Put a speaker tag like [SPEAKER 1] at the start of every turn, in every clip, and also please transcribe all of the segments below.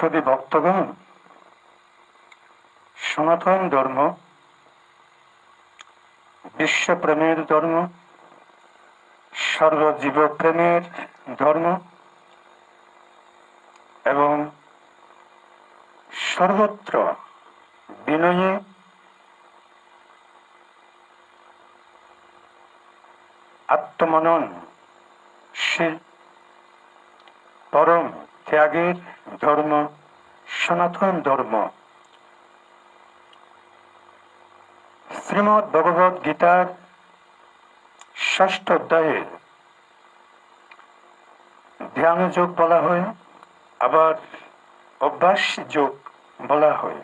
[SPEAKER 1] সুদী ভক্তগণ সনাতন ধর্ম, বিশ্বপ্রেমের ধর্ম সর্বজীব প্রেমের ধর্ম এবং সর্বত্র বিনয়ী আত্মমনন শীল পরম ত্যাগের ধর্ম, সনাতন ধর্ম। শ্রীমৎ ভগবত গীতার ষষ্ঠ অধ্যায়ে ধ্যান যোগ বলা হয়, আবার অভ্যাস যোগ বলা হয়।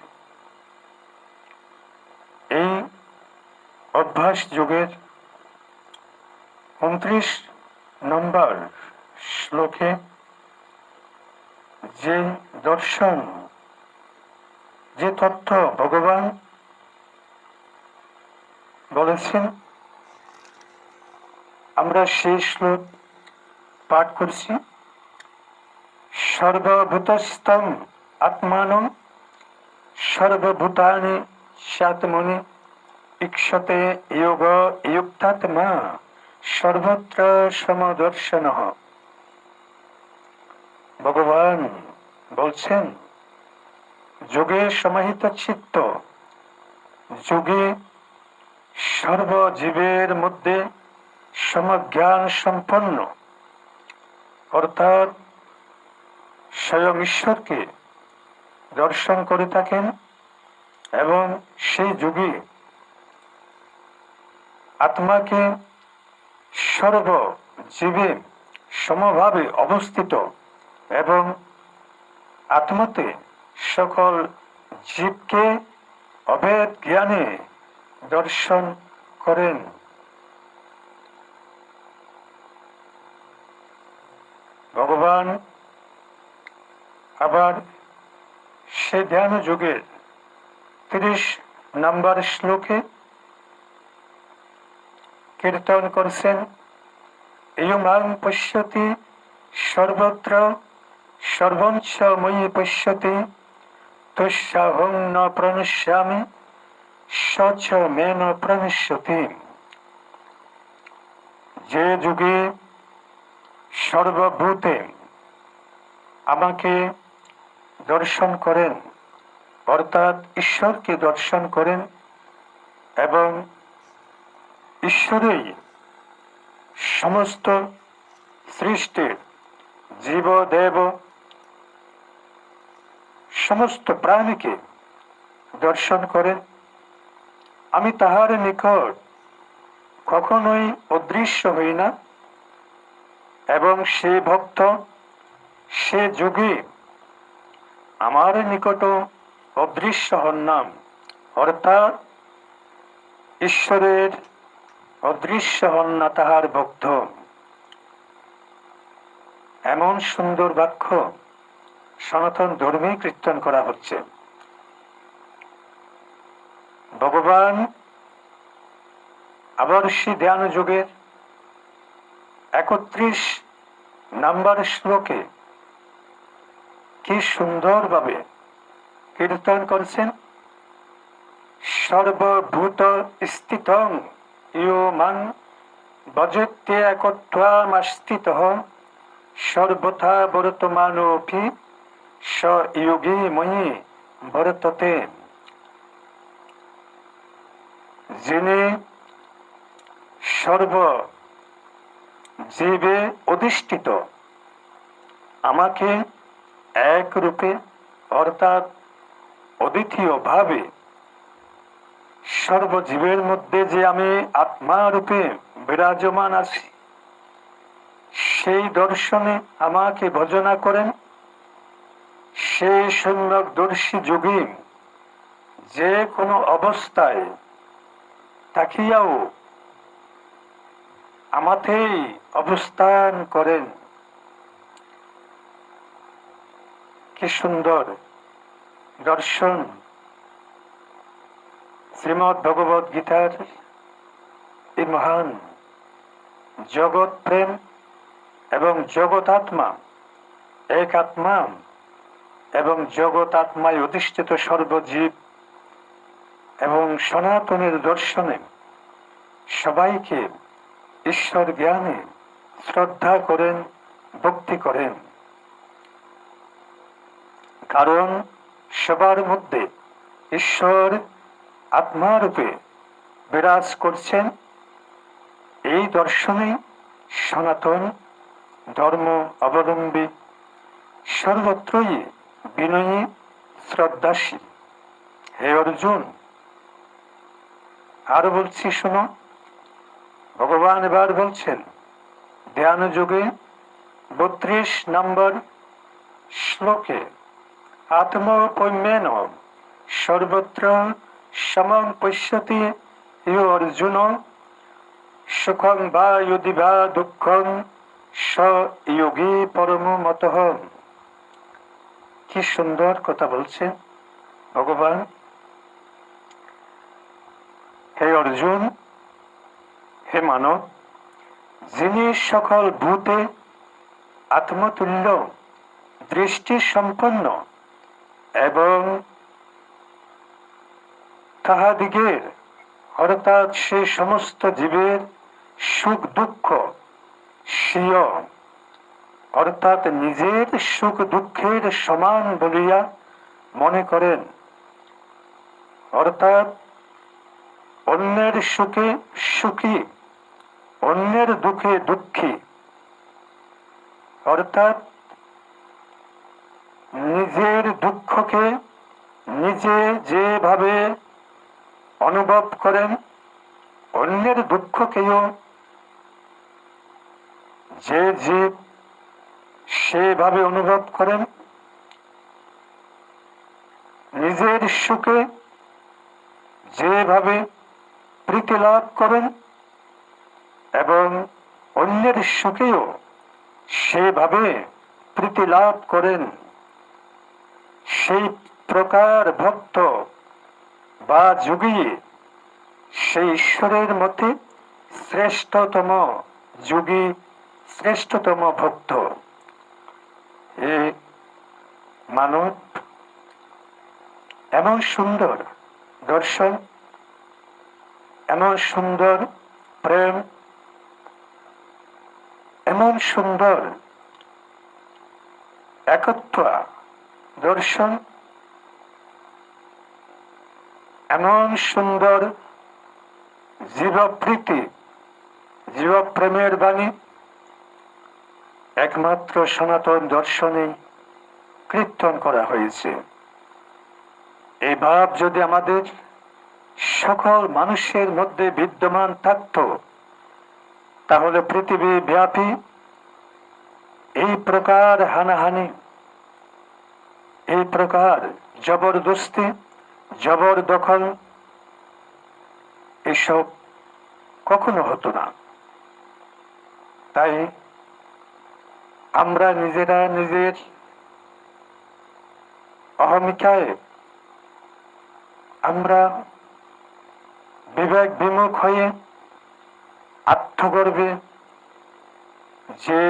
[SPEAKER 1] এই অভ্যাস যোগের উনত্রিশ নম্বর শ্লোকে যে দর্শন, যে তথ্য ভগবান বলেছেন, আমরা সেই শ্লোক পাঠ করছি। সর্বভূতস্তম আত্মানম সর্বভূতানি সাতমনি ইক্ষতে যোগ যুক্তাত্মা সর্বত্র সমদর্শন। ভগবান বলছেন, যোগে সমাহিত চিত্ত, যোগে সর্বজীবের মধ্যে সমজ্ঞান সম্পন্ন। অর্থাৎ স্বয়ং ঈশ্বরকে দর্শন করে থাকেন এবং সেই যুগে আত্মাকে সর্বজীবে সমভাবে অবস্থিত এবং আত্মাতে সকল জীবকে অভেদ জ্ঞানে দর্শন করেন। ভগবান আবার সে ধ্যান যুগের তিরিশ নাম্বার শ্লোকে কীর্তন করছেন এই ইয়মাং পশ্যতি সর্বত্র পশ্যতি তুষ্যাহং ন সচ মেন প্রণশ্যতি। যে যুগে সর্বভূতে আমাকে দর্শন করেন, অর্থাৎ ঈশ্বরকে দর্শন করেন এবং ঈশ্বরেই সমস্ত সৃষ্টির জীব, দেব, সমস্ত প্রাণীকে দর্শন করেন আমি তাহার নিকট কখনোই অদৃশ্য হই না, এবং সে ভক্ত, সে যুগে আমার নিকট অদৃশ্য হন নাম অর্থাৎ ঈশ্বরের অদৃশ্য হন না তাহার ভক্ত। এমন সুন্দর বাক্য সনাতন ধর্মে কীর্তন করা হচ্ছে। ভগবান আবার সে ধ্যান যুগের একত্রিশ নাম্বার শ্লোকে কি সুন্দরভাবে কীর্তন করছেন? সর্বভূত স্থিতং ইয় মান ভজত্যে একত্বামাস্থিত সর্বথা বর্তমানোপি স যোগী ময়ী বর্ততে। যিনি সর্ব জীবে অধিষ্ঠিত, আমাকে এক রূপে অর্থাৎ অদ্বিতীয় ভাবে সর্বজীবের মধ্যে যে আমি আত্মা রূপে বিরাজমান আছি সেই দর্শনে আমাকে ভজনা করেন সেই সম্যক দর্শী যোগী যে কোনো অবস্থায় তাকিয়াও আমাতেই অবস্থান করেন। কি সুন্দর দর্শন শ্রীমৎ ভগবত গীতার এই মহান জগৎ প্রেম এবং জগৎ আত্মা এক আত্মা এবং জগৎ আত্মায় অধিষ্ঠিত সর্বজীব এবং সনাতনের দর্শনে সবাইকে ঈশ্বর জ্ঞানে শ্রদ্ধা করেন, ভক্তি করেন। কারণ সবার মধ্যে ঈশ্বর আত্মারূপে বিরাজ করছেন, এই দর্শনে সনাতন ধর্ম অবলম্বী, সর্বত্রই বিনয়ী, শ্রদ্ধাশীল। হে অর্জুন, আরও বলছি শোনো, ভগবান এবার বলছেন, ধ্যান যুগে বত্রিশ নম্বর শ্লোকে আত্মপৈমেন সর্বত্র সমং পশ্যতি ইহ অর্জুন, সুখং বা ইয়দি বা দুঃখং স যোগী পরম মত। কি সুন্দর কথা বলছেন ভগবান। হে অর্জুন, হে মানব, যিনি সকল ভূতে আত্মতুল্য দৃষ্টি সম্পন্ন এবং তাহাদিগের, অর্থাৎ সে সমস্ত জীবের সুখ দুঃখ স্বীয়। অর্থাৎ নিজের সুখ দুঃখের সমান বলিয়া মনে করেন। অর্থাৎ অন্যের সুখে সুখী, অন্যের দুঃখে দুঃখী। অর্থাৎ নিজের দুঃখকে নিজে যেভাবে অনুভব করেন, অন্যের দুঃখকেও যে জীব সেভাবে অনুভব করেন, নিজের সুখে যেভাবে প্রীতি লাভ করেন এবং অন্যের সুখেও সেভাবে প্রীতি লাভ করেন, সেই প্রকার ভক্ত বা যুগী সেই ঈশ্বরের মতে শ্রেষ্ঠতম যুগী শ্রেষ্ঠতম ভক্ত। এ মানব এমন সুন্দর দর্শন, এমন সুন্দর প্রেম, এমন সুন্দর একত্র দর্শন, এমন সুন্দর জীবপ্রীতি জীবপ্রেমের বাণী। একমাত্র সনাতন দর্শনে কীর্তন করা হয়েছে। এই ভাব যদি আমাদের সকল মানুষের মধ্যে বিদ্যমান থাকত, তাহলে পৃথিবী ব্যাপী এই প্রকার হানাহানি, এই প্রকার জবরদস্তি, জবরদখল এসব কখনো হতো না। তাই আমরা নিজেরা নিজের অহমিকায় আমরা বিবেক বিমুখ হয়ে আত্মগর্বে যে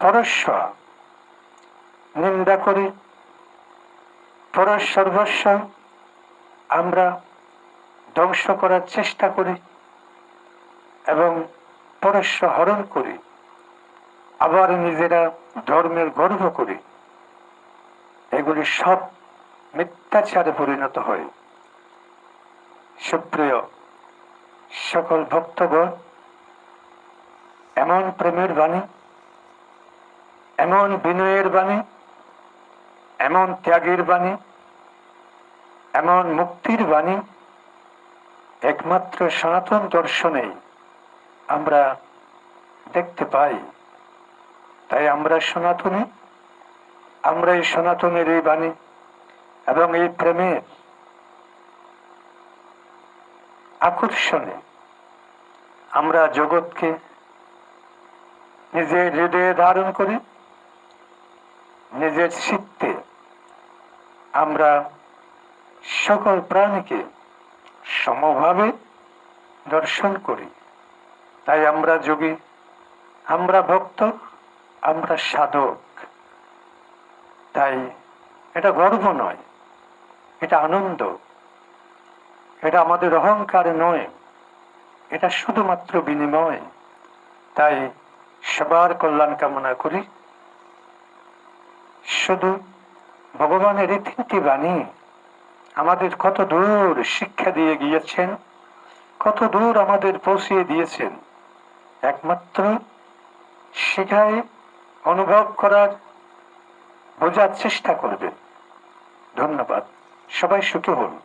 [SPEAKER 1] পরস্ব নিন্দা করি পরশ সর্বস্ব আমরা ধ্বংস করার চেষ্টা করি এবং পরস্য হরণ করি, আবার নিজেরা ধর্মের গর্ব করি। এগুলি সব মিথ্যাচারে পরিণত হয়। সুপ্রিয় সকল ভক্তগণ, এমন প্রেমের বাণী, এমন বিনয়ের বাণী, এমন ত্যাগের বাণী, এমন মুক্তির বাণী, একমাত্র সনাতন দর্শনেই আমরা দেখতে পাই। তাই আমরা সনাতনী আমরা এই সনাতনের এই বাণী এবং এই প্রেমের আকর্ষণে আমরা জগৎকে নিজের হৃদয়ে ধারণ করি, নিজের চিত্তে আমরা সকল প্রাণীকে সমভাবে দর্শন করি। তাই আমরা যোগী, আমরা ভক্ত, আমরা সাধক। তাই এটা গর্ব নয়, এটা আনন্দ। এটা আমাদের অহংকার নয়, এটা শুধুমাত্র বিনিময়। তাই সবার কল্যাণ কামনা করি। শুধু ভগবানের এই তিনটি বাণী আমাদের কত দূর শিক্ষা দিয়ে গিয়েছেন, কত দূর আমাদের পৌঁছিয়ে দিয়েছেন। একমাত্র সেখানে অনুভব করার বোঝার চেষ্টা করবেন ধন্যবাদ। সবাই সুখী হন।